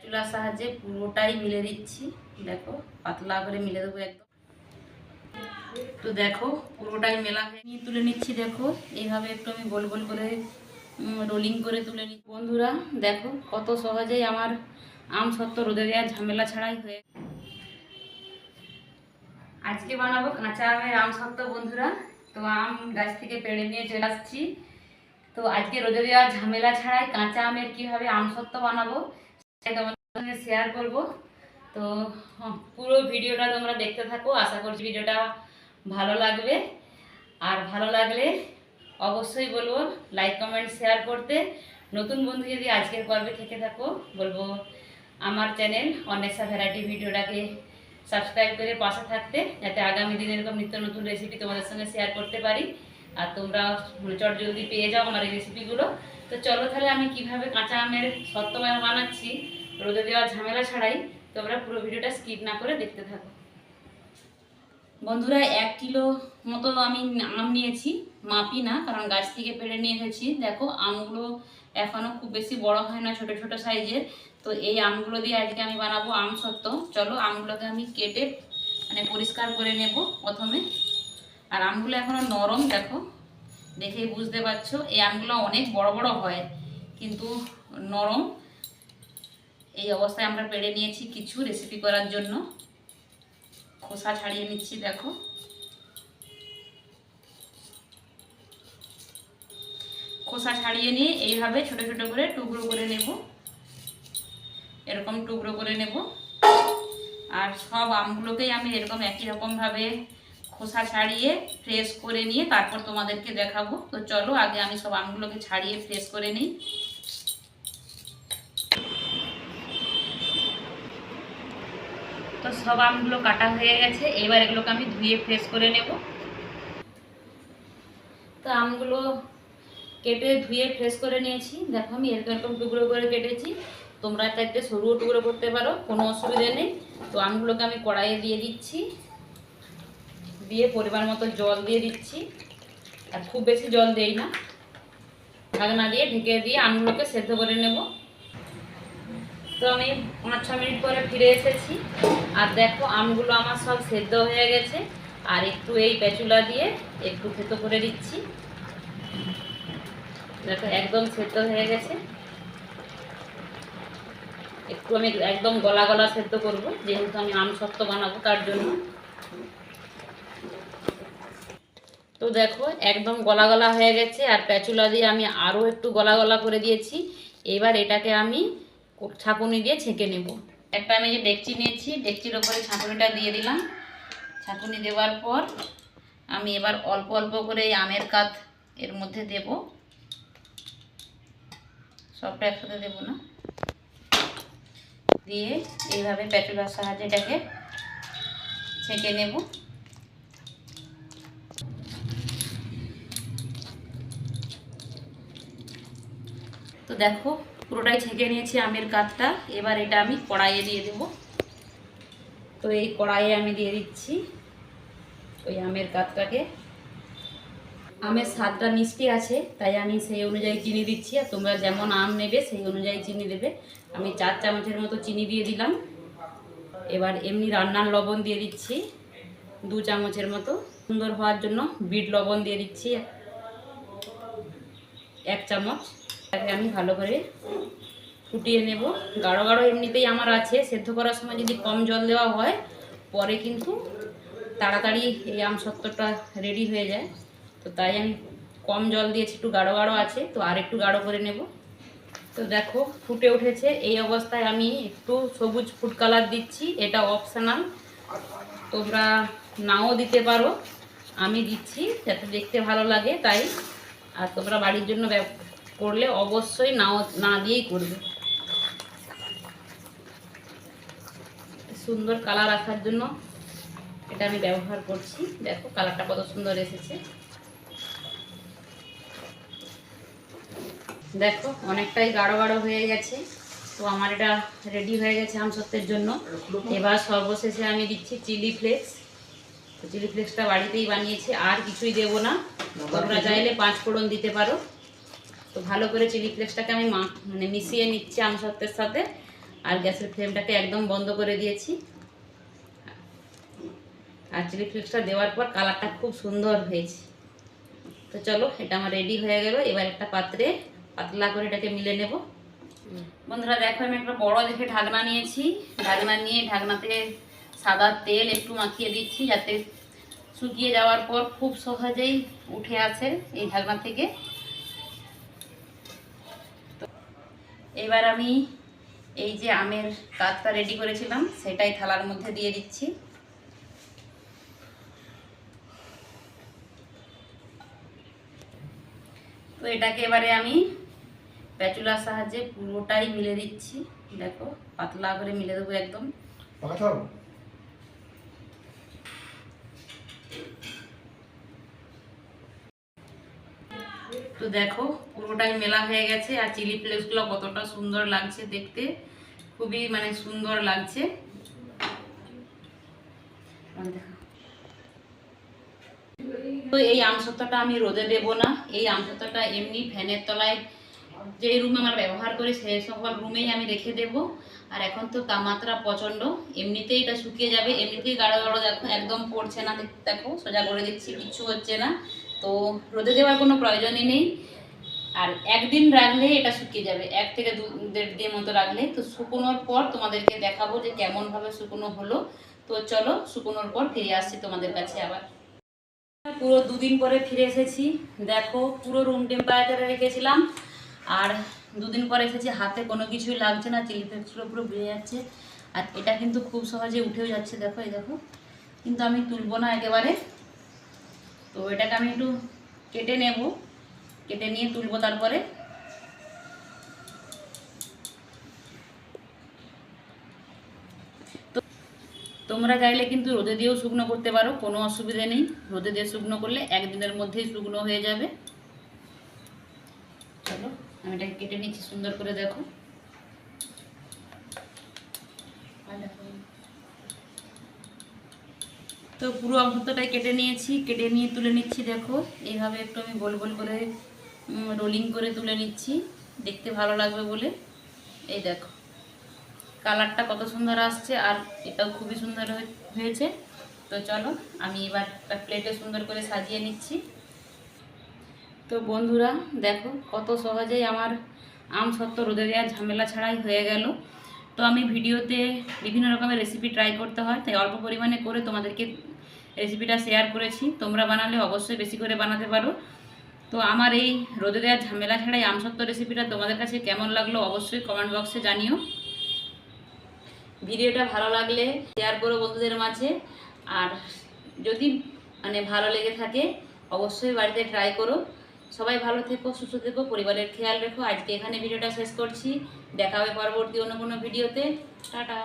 চুলার সাহায্যে পুরোটাই মিলে দিচ্ছি। দেখো, পাতলা করে মিলে দেবো একদম। তো দেখো, পুরোটাই মেলা হয়ে নিয়ে তুলে নিচ্ছি, দেখো। এইভাবে একটু আমি গোল গোল করে রোলিং করে তুলে নিচ্ছি। বন্ধুরা, দেখো, কত সহজেই আমার আম সত্ত্ব রোদে দেওয়ার ঝামেলা ছাড়াই হয়ে আজকে বানাবো কাঁচা আমের আম সত্ত্ব, বন্ধুরা। তো আম গাছ থেকে পেড়ে নিয়ে চলে আসছি। তো আজকে রোদে দেওয়ার ঝামেলা ছাড়াই কাঁচা আমের কীভাবে আম সত্ত্ব বানাবো তোমাদের শেয়ার করব। তো হ্যাঁ, পুরো ভিডিওটা তোমরা দেখতে থাকো। আশা করছি ভিডিওটা ভালো লাগবে। আর ভালো লাগলে অবশ্যই বলব লাইক কমেন্ট শেয়ার করতে। নতুন বন্ধু যদি আজকের পর্বে থেকে থাকো বলব আমার চ্যানেল অন্বেষা ভ্যারাইটি ভিডিওটাকে সাবস্ক্রাইব করে পাশে থাকতে যাতে আগামী দিনে এরকম নিত্য নতুন রেসিপি তোমাদের সঙ্গে শেয়ার করতে পারি। আর তোমরা চট জলদি পেয়ে যাও আমার এই রেসিপিগুলো তো চলো তাহলে আমি কীভাবে কাঁচা আমের সত্যময় বানাচ্ছি, রোদে দেওয়ার ঝামেলা ছাড়াই, তোমরা পুরো ভিডিওটা স্কিপ না করে দেখতে থাকো। বন্ধুরা, এক কিলো মতো আমি আম নিয়েছি, মাপি না, কারণ গাছ থেকে পেড়ে নিয়ে এসেছি। দেখো, আমগুলো এখনও খুব বেশি বড় হয় না, ছোট ছোট সাইজের। তো এই আমগুলো দিয়ে আজকে আমি বানাবো আম সত্ত্ব। চলো, আমগুলোকে আমি কেটে মানে পরিষ্কার করে নেব প্রথমে। আর আমগুলো এখনও নরম, দেখো। দেখেই বুঝতে পারছ, এই আমগুলো অনেক বড় বড় হয়, কিন্তু নরম। এই অবস্থায় আমরা পেড়ে নিয়েছি কিছু রেসিপি করার জন্য। খোসা ছাড়িয়ে নিচ্ছি, দেখো। খোসা ছাড়িয়ে নিয়ে এইভাবে ছোট ছোট করে টুকরো করে নেব। এরকম টুকরো করে নেব। আর সব আমগুলোকেই আমি এরকম একই রকমভাবে খোসা ছাড়িয়ে ফ্রেশ করে নিয়ে তারপর তোমাদেরকে দেখাবো। তো চলো, আগে আমি সব আমগুলোকে ছাড়িয়ে ফ্রেশ করে নিই। তো সব আমগুলো কাটা হয়ে গেছে, এবার এগুলোকে আমি ধুয়ে ফ্রেশ করে নেব। তো আমগুলো কেটে ধুয়ে ফ্রেশ করে নিয়েছি। দেখো আমি এরকম এরকম টুকরো করে কেটেছি। তোমরা চাইতে সরুও টুকরো করতে পারো, কোনো অসুবিধা নেই। তো আমগুলোকে আমি কড়াইয়ে দিয়ে দিচ্ছি। দিয়ে পরিমাণ মতো জল দিয়ে দিচ্ছি। আর খুব বেশি জল দেই না। ঢাকনা দিয়ে ঢেকে দিয়ে আমগুলোকে সেদ্ধ করে নেব। তো আমি পাঁচ, ছ মিনিট পরে ফিরে এসেছি। আর দেখো, আমগুলো আমার সব সেদ্ধ হয়ে গেছে। আর একটু এই পেঁচুলা দিয়ে একটু থেতো করে দিচ্ছি। দেখো, একদম সেদ্ধ হয়ে গেছে। একটু আমি একদম গলা গলা সেদ্ধ করব, যেহেতু আমি আম সত্ত্ব বানাবো তার জন্য। তো দেখো, একদম গলা গলা হয়ে গেছে আর প্যাচুলা দিয়ে আমি আরও একটু গলা গলা করে দিয়েছি। এবার এটাকে আমি ছাঁকুনি দিয়ে ছেঁকে নেব। একটা আমি যে ডেকচি নিয়েছি, ডেকচির ওপরে ছাঁকুনিটা দিয়ে দিলাম। ছাঁকুনি দেওয়ার পর আমি এবার অল্প অল্প করে এই আমের কাত এর মধ্যে দেব। সবটা একসাথে দেব না। দিয়ে এইভাবে প্যাচুলার সাহায্যে এটাকে ছেঁকে নেব। তো দেখো, পুরোটাই ছেঁকে নিয়েছি আমের কাঠটা। এবার এটা আমি কড়াইয়ে দিয়ে দেব। তো এই কড়াইয়ে আমি দিয়ে দিচ্ছি ওই আমের কাঠটাকে। আমের স্বাদটা মিষ্টি আছে, তাই আমি সেই অনুযায়ী চিনি দিচ্ছি। আর তোমরা যেমন আম নেবে, সেই অনুযায়ী চিনি দেবে। আমি চার চামচের মতো চিনি দিয়ে দিলাম। এবার এমনি রান্নার লবণ দিয়ে দিচ্ছি, দু চামচের মতো। সুন্দর হওয়ার জন্য বিট লবণ দিয়ে দিচ্ছি, এক চামচ। তাকে আমি ভালো করে ফুটিয়ে নেব। গাঢ় গাঢ় এমনিতেই আমার আছে। সেদ্ধ করার সময় যদি কম জল দেওয়া হয়, পরে কিন্তু তাড়াতাড়ি এই আম সত্তরটা রেডি হয়ে যায়। তো তাই আমি কম জল দিয়েছি, একটু গাঢ় গাঢ় আছে, তো আর একটু গাঢ় করে নেব। তো দেখো, ফুটে উঠেছে। এই অবস্থায় আমি একটু সবুজ ফুড কালার দিচ্ছি। এটা অপশনাল তোমরা নাও দিতে পারো। আমি দিচ্ছি, যাতে দেখতে ভালো লাগে, তাই। আর তোমরা বাড়ির জন্য করলে অবশ্যই নাও, না দিয়েই করবে। সুন্দর কালার আসার জন্য এটা আমি ব্যবহার করছি। দেখো কালারটা কত সুন্দর এসেছে। দেখো অনেকটাই গাঢ় গাঢ় হয়ে গেছে। তো আমার এটা রেডি হয়ে গেছে আমসত্বের জন্য। এবার সর্বশেষে আমি দিচ্ছি চিলি ফ্লেক্স চিলি ফ্লেক্সটা বাড়িতেই বানিয়েছি, আর কিছুই দেবো না। তোমরা চাইলে পাঁচ ফোড়ন দিতে পারো। তো ভালো করে চিলি ফ্লেক্সটাকে আমি মানে মিশিয়ে নিচ্ছি আমসত্বের সাথে। আর গ্যাসের ফ্লেমটাকে একদম বন্ধ করে দিয়েছি। আর চিলি ফ্লেক্সটা দেওয়ার পর কালারটা খুব সুন্দর হয়েছে। তো চলো, এটা আমার রেডি হয়ে গেল। এবার একটা পাত্রে পাতলা করে এটাকে মিলে নেব। বন্ধুরা, দেখো, আমি একটা বড় দেখে ঢাকনা নিয়েছি। ঢাকনা নিয়ে ঢাকনাতে সাদা তেল একটু মাখিয়ে দিচ্ছি যাতে শুকিয়ে যাওয়ার পর খুব সহজেই উঠে আসে এই ঢাকনা থেকে। এবার আমি এই যে আমের কাতটা রেডি করেছিলাম, সেটাই থালার মধ্যে দিয়ে দিচ্ছি। তো এটাকে এবারে আমি প্যাচুলার সাহায্যে পুরোটাই মিলে দিচ্ছি। দেখো, পাতলা করে মিলে দেবো একদম। তো দেখো, পুরোটাই মেলা হয়ে গেছে আর চিলি ফ্লেক্সগুলো কতটা সুন্দর লাগছে দেখতে। খুবই মানে সুন্দর লাগছে। তো এই আমসত্ত্বটা আমি রোদে দেব না। এই আমসত্ত্বটা এমনি ফ্যানের তলায় যে রুম আমার ব্যবহার করি সেই সকল রুমেই আমি রেখে দেব। আর এখন তো তাপমাত্রা প্রচণ্ড, এমনিতেই এটা শুকিয়ে যাবে, এমনিতেই গাঢ় গাঢ় দেখো, একদম পড়ছে না, দেখো, সোজা করে দিচ্ছি, কিচ্ছু হচ্ছে না। তো রোদে দেওয়ার কোনো প্রয়োজনই নেই। আর একদিন রাখলে এটা শুকিয়ে যাবে। এক থেকে দু দেড় দিন মতো রাখলে তো শুকোনোর পর তোমাদেরকে দেখাবো যে কেমনভাবে শুকনো হলো। তো চলো, শুকোনোর পর ফিরে আসছি তোমাদের কাছে আবার। পুরো দুদিন পরে ফিরে এসেছি। দেখো, পুরো রুম টেম্পারেচারে রেখেছিলাম। আর দুদিন পরে এসেছি, হাতে কোনো কিছুই লাগছে না, চিলি ফ্লেক্সগুলো পুরো বেড়ে যাচ্ছে। আর এটা কিন্তু খুব সহজে উঠেও যাচ্ছে, দেখো, এই দেখো। কিন্তু আমি তুলবো না একেবারে। তো এটাকে আমি একটু কেটে নেব। কেটে নিয়ে তুলবো তারপরে। তোমরা চাইলে কিন্তু রোদে দিয়েও শুকনো করতে পারো, কোনো অসুবিধা নেই। রোদে দিয়ে শুকনো করলে একদিনের মধ্যেই শুকনো হয়ে যাবে। চলো, আমি এটাকে কেটে নিচ্ছি, সুন্দর করে দেখো আর দেখো। তো পুরো অংশটাই কেটে নিয়েছি, কেটে নিয়ে তুলে নিচ্ছি, দেখো। এইভাবে একটু আমি গোল গোল করে রোলিং করে তুলে নিচ্ছি। দেখতে ভালো লাগবে বলে। এই দেখো। কালারটা কত সুন্দর আসছে আর এটাও খুবই সুন্দর হয়ে- হয়েছে। তো চলো, আমি এবার একটা প্লেটে সুন্দর করে সাজিয়ে নিচ্ছি। তো বন্ধুরা, দেখো কত সহজেই আমার আম সত্ত্ব রোদে দেওয়ার ঝামেলা ছাড়াই হয়ে গেল। তো আমি ভিডিওতে বিভিন্ন রকমের রেসিপি ট্রাই করতে হয়, তাই অল্প পরিমাণে করে তোমাদেরকে রেসিপিটা শেয়ার করেছি। তোমরা বানালে অবশ্যই বেশি করে বানাতে পারো। তো আমার এই রোদে দেওয়ার ঝামেলা ছাড়াই আম সত্ত্ব রেসিপিটা তোমাদের কাছে কেমন লাগল অবশ্যই কমেন্ট বক্সে জানিও। ভিডিওটা ভালো লাগলে শেয়ার করো বন্ধুদের মাঝে। আর যদি মানে ভালো লেগে থাকে, অবশ্যই বাড়িতে ট্রাই করো। সবাই ভালো থেকো, সুস্থ থেকো, পরিবারের খেয়াল রেখো। আজকে এখানে ভিডিওটা শেষ করছি। দেখা হবে পরবর্তী অন্য কোনো ভিডিওতে। টাটা।